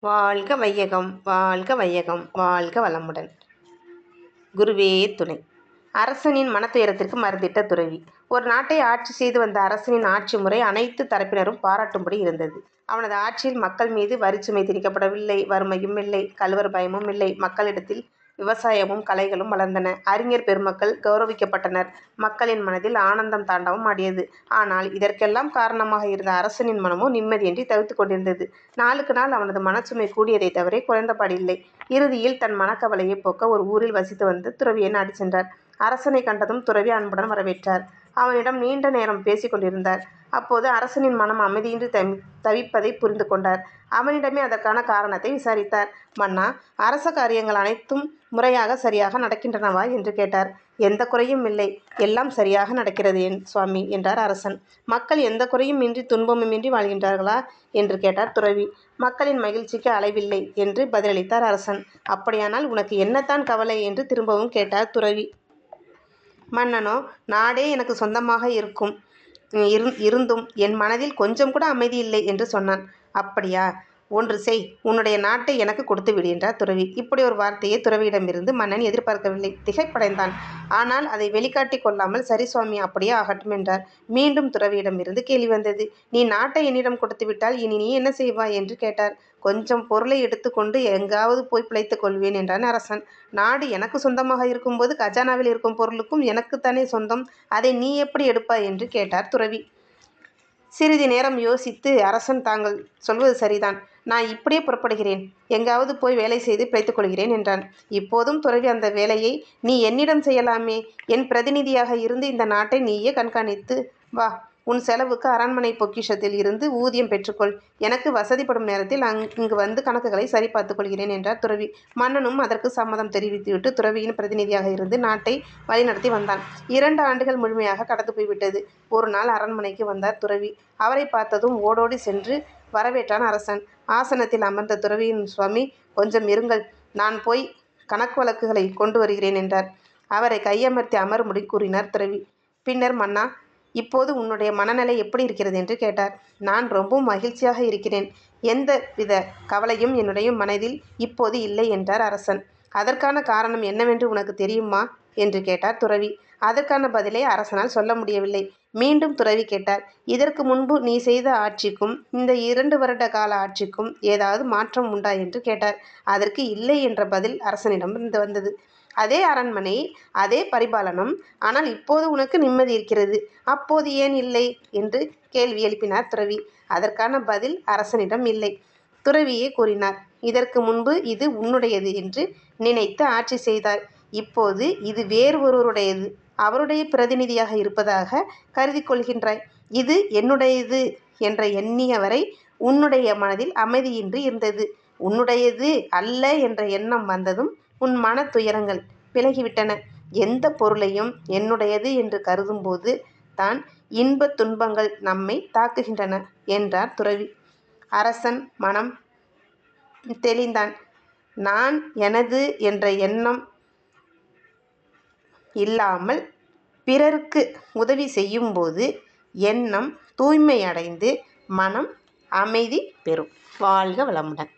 வாழ்க வையகம் வாழ்க வையகம் வாழ்க வளமுடன். குருவே துணை. அரசனின் மனத்துயரத்திற்கு மருந்திட்ட துறவி. ஒரு நாட்டை ஆட்சி செய்து வந்த அரசனின் ஆட்சி முறை அனைத்து தரப்பினரும் பாராட்டும்படி இருந்தது. அவனது ஆட்சியில் மக்கள் மீது வரிச்சுமை திணிக்கப்படவில்லை. வறுமையும் இல்லை. கழுவர் பயமும் இல்லை. மக்களிடத்தில் விவசாயமும் கலைகளும் வளர்ந்தன. அறிஞர் பெருமக்கள் கௌரவிக்கப்பட்டனர். மக்களின் மனதில் ஆனந்தம் தாண்டவம் ஆடியது. ஆனால் இதற்கெல்லாம் காரணமாக இருந்த அரசனின் மனமோ நிம்மதியின்றி தவித்துக் கொண்டிருந்தது. நாளுக்கு நாள் அவனது மனச்சுமை கூடியதை தவிர குறைந்தபாடில்லை. இறுதியில் தன் மனக்கவலையை போக்க ஒரு ஊரில் வசித்து வந்து துறவியை நாடி சென்றார். அரசனை கண்டதும் துறவி அன்புடன் வரவேற்றார். அவனிடம் நீண்ட நேரம் பேசிக்கொண்டிருந்தார் அப்போது அரசனின் மனம் அமைதியின்றி தவி தவிப்பதை புரிந்து கொண்டார். அவனிடமே அதற்கான காரணத்தை விசாரித்தார். மன்னா அரச காரியங்கள் அனைத்தும் முறையாக சரியாக நடக்கின்றனவா? என்று கேட்டார். எந்த குறையும் இல்லை. எல்லாம் சரியாக நடக்கிறது என் சுவாமி என்றார் அரசன். மக்கள் எந்த குறையும் இன்றி துன்பமும் இன்றி வாழ்கின்றார்களா? என்று கேட்டார் துறவி. மக்களின் மகிழ்ச்சிக்கு அளவில்லை என்று பதிலளித்தார் அரசன். அப்படியானால் உனக்கு என்னத்தான் கவலை? என்று திரும்பவும் கேட்டார் துறவி. மன்னனோ நாடே எனக்கு சொந்தமாக இருக்கும். இருந்தும் என் மனதில் கொஞ்சம் கூட அமைதி இல்லை என்று சொன்னான். அப்படியா? ஒன்று செய் உன்னுடைய நாட்டை எனக்கு கொடுத்து விடு என்றார் துறவி. இப்படி ஒரு வார்த்தையை துறவியிடமிருந்து மன்னன் எதிர்பார்க்கவில்லை. திகைப்படைந்தான். ஆனால் அதை வெளிக்காட்டி கொள்ளாமல் சரி சுவாமி அப்படியே ஆகட்டும் என்றார். மீண்டும் துறவியிடமிருந்து கேள்வி வந்தது. நீ நாட்டை என்னிடம் கொடுத்து விட்டால் இனி நீ என்ன செய்வாய்? என்று கேட்டார். கொஞ்சம் பொருளை எடுத்துக்கொண்டு எங்காவது போய் பிழைத்துக் கொள்வேன் என்றான் அரசன். நாடு எனக்கு சொந்தமாக இருக்கும்போது கஜானாவில் இருக்கும் பொருளுக்கும் எனக்குத்தானே சொந்தம். அதை நீ எப்படி எடுப்பாய்? என்று கேட்டார் துறவி. சிறிது நேரம் யோசித்து அரசன் தாங்கள் சொல்வது சரிதான். நான் இப்படியே புறப்படுகிறேன். எங்காவது போய் வேலை செய்து பிழைத்துக் கொள்கிறேன் என்றான். இப்போதும் துறவி அந்த வேலையை நீ என்னிடம் செய்யலாமே? என் பிரதிநிதியாக இருந்து இந்த நாட்டை நீயே கண்காணித்து வா. உன் செலவுக்கு அரண்மனை பொக்கிஷத்தில் இருந்து ஊதியம் பெற்றுக்கொள். எனக்கு வசதிப்படும் நேரத்தில் அங் இங்கு வந்து கணக்குகளை சரிபார்த்துக் கொள்கிறேன் என்றார் துறவி. மன்னனும் அதற்கு சம்மதம் தெரிவித்துவிட்டு துறவியின் பிரதிநிதியாக இருந்து நாட்டை வழிநடத்தி வந்தான். இரண்டு ஆண்டுகள் முழுமையாக கடந்து போய்விட்டது. ஒரு நாள் அரண்மனைக்கு வந்தார் துறவி. அவரை பார்த்ததும் ஓடோடி சென்று வரவேற்றான் அரசன். ஆசனத்தில் அமர்ந்த துறவியின் சுவாமி கொஞ்சம் இருங்கள். நான் போய் கணக்கு வழக்குகளை கொண்டு வருகிறேன் என்றார். அவரை கையமர்த்தி அமரும்படி கூறினார் துறவி. பின்னர் மன்னா இப்போது உன்னுடைய மனநிலை எப்படி இருக்கிறது? என்று கேட்டார். நான் ரொம்பவும் மகிழ்ச்சியாக இருக்கிறேன். எந்த வித கவலையும் என்னுடைய மனதில் இப்போது இல்லை என்றார் அரசன். அதற்கான காரணம் என்னவென்று உனக்கு தெரியுமா? என்று கேட்டார் துறவி. அதற்கான பதிலை அரசனால் சொல்ல முடியவில்லை. மீண்டும் துறவி கேட்டார் இதற்கு முன்பு நீ செய்த ஆட்சிக்கும் இந்த இரண்டு வருட கால ஆட்சிக்கும் ஏதாவது மாற்றம் உண்டா? என்று கேட்டார். அதற்கு இல்லை என்ற பதில் அரசனிடம் இருந்து வந்தது. அதே அரண்மனை அதே பரிபாலனம் ஆனால் இப்போது உனக்கு நிம்மதி இருக்கிறது. அப்போது ஏன் இல்லை? என்று கேள்வி எழுப்பினார் துறவி. அதற்கான பதில் அரசனிடம் இல்லை துறவியே கூறினார். இதற்கு முன்பு இது உன்னுடையது என்று நினைத்து ஆட்சி செய்தார். இப்போது இது வேறு ஒருவருடையது அவருடைய பிரதிநிதியாக இருப்பதாக கருதி கொள்கின்றாய். இது என்னுடையது என்ற எண்ணியவரை உன்னுடைய மனதில் அமைதியின்றி இருந்தது. உன்னுடையது அல்ல என்ற எண்ணம் வந்ததும் உன் மன துயரங்கள் விலகிவிட்டன. எந்த பொருளையும் என்னுடையது என்று கருதும்போது தான் இன்பத் துன்பங்கள் நம்மை தாக்குகின்றன என்றார் துறவி. அரசன் மனம் தெளிந்தான். நான் எனது என்ற எண்ணம் இல்லாமல் பிறருக்கு உதவி செய்யும்போது எண்ணம் தூய்மையடைந்து மனம் அமைதி பெறும். வாழ்க வளமுடன்.